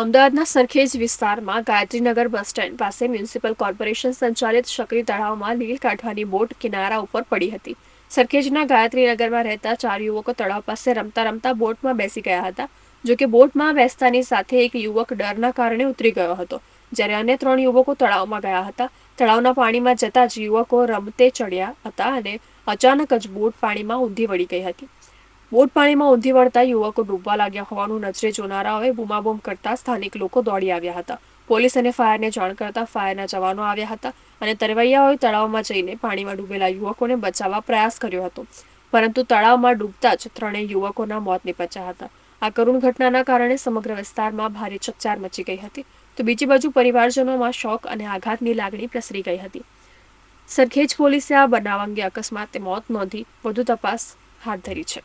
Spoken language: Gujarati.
અમદાવાદના સરખેજ વિસ્તારમાં ગાયત્રીનગર બસ સ્ટેન્ડ પાસે મ્યુનિસિપલ કોર્પોરેશન સંચાલિત શકરી તળાવમાં લીલ કાઢવાની બોટ કિનારા ઉપર પડી હતી. સરખેજના ગાયત્રીનગરમાં રહેતા ચાર યુવકો તળાવ પાસે રમતા રમતા બોટમાં બેસી ગયા હતા, જો કે બોટમાં બેસતાની સાથે એક યુવક ડરના કારણે ઉતરી ગયો હતો. જ્યારે અન્ય ત્રણ યુવકો તળાવમાં ગયા હતા, તળાવના પાણીમાં જતા જ યુવકો રમતે ચડ્યા હતા અને અચાનક જ બોટ પાણીમાં ઊંધી વળી ગઈ હતી. બોટ પાણીમાં ઊંધી વળતા યુવકો ડૂબવા લાગ્યા હોવાનું નજરે જોનારાઓએ બૂમાબૂમ કરતા સ્થાનિક લોકો દોડી આવ્યા હતા. પોલીસ અને ફાયરને જાણ કરતા ફાયરના જવાનો આવ્યા હતા અને તરવૈયાઓએ તળાવમાં જઈને પાણીમાં ડૂબેલા યુવકોને બચાવવા પ્રયાસ કર્યો હતો. પરંતુ તળાવમાં ડૂબતા જ ત્રણેય યુવકોના મોત નીપજ્યા હતા. આ કરુણ ઘટનાના કારણે સમગ્ર વિસ્તારમાં ભારે ચકચાર મચી ગઈ હતી. તો બીજી બાજુ પરિવારજનોમાં શોક અને આઘાતની લાગણી પ્રસરી ગઈ હતી. સરખેજ પોલીસે આ બનાવ અંગે અકસ્માતે મોત નોંધી વધુ તપાસ હાથ ધરી છે.